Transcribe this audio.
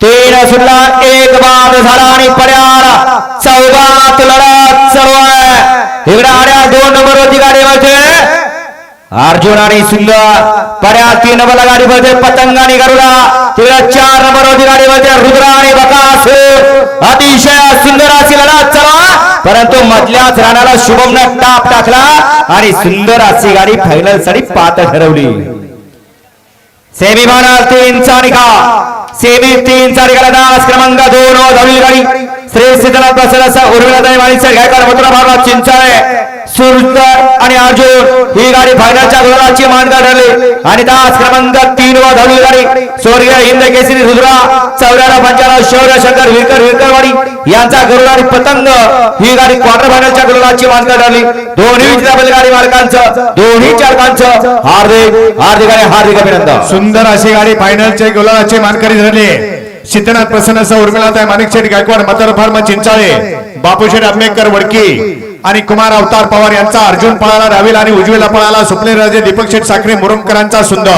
तीन सुद्धा एक बाद झाला आणि पड्याला चौघात लढत सर्व आहे. इकडे आड्या दोन नंबर होती गाडीमध्ये अर्जुन आणि सुंदर पर्या तीन नंबरला गाडीमध्ये पतंग आणि गरुडा. तिकडे चार नंबर होती गाडीमध्ये रुद्र आणि बकास. अतिशय सुंदर अशी लढत चला. परंतु मधल्याच राणाला शुभमनं टाप टाकला आणि सुंदर अशी गाडी फायनलसाठी पात ठरवली. सेमी म्हणाल तीनचा निकाल. सेमी तीनचा निकाल दास क्रमांक दोन व गाडी श्री सिद्धनाथ प्रसन्न असा उर्मिला दैवाणीचा गायकवाड मथुरा भागात चिंचाळे सुलतान आणि अर्जुन ही गाडी फायनलच्या गोलाची मानगा ठरली आणि दास क्रमांक तीन वर धवली गाडी. स्वर्गीय हिंद केसरी रुद्रा चौऱ्याला पंचाला शौर्य शंकर विरकर विरकरवाडी यांचा गरुड आणि पतंग ही गाडी क्वार्टर फायनलच्या गोलाची मानगा ठरली दोन्ही बैलगाडी मालकांचं दोन्ही चालकांचं हार्दिक हार्दिक आणि हार्दिक अभिनंदन. सुंदर अशी गाडी फायनलच्या गोलाची मानकरी ठरले सिद्धनाथ प्रसन्न उर्मिला माणिक शेठ गायकवाड मतदार फार्म चिंचाळे बापूशेठ आंबेडकर वडकी. आणि कुमार अवतार पवार यांचा अर्जुन पळाला रावील आणि उजवीला पळाला स्वप्नेराजे दीपक शेठ साखरे मुरुमकरांचा सुंदर.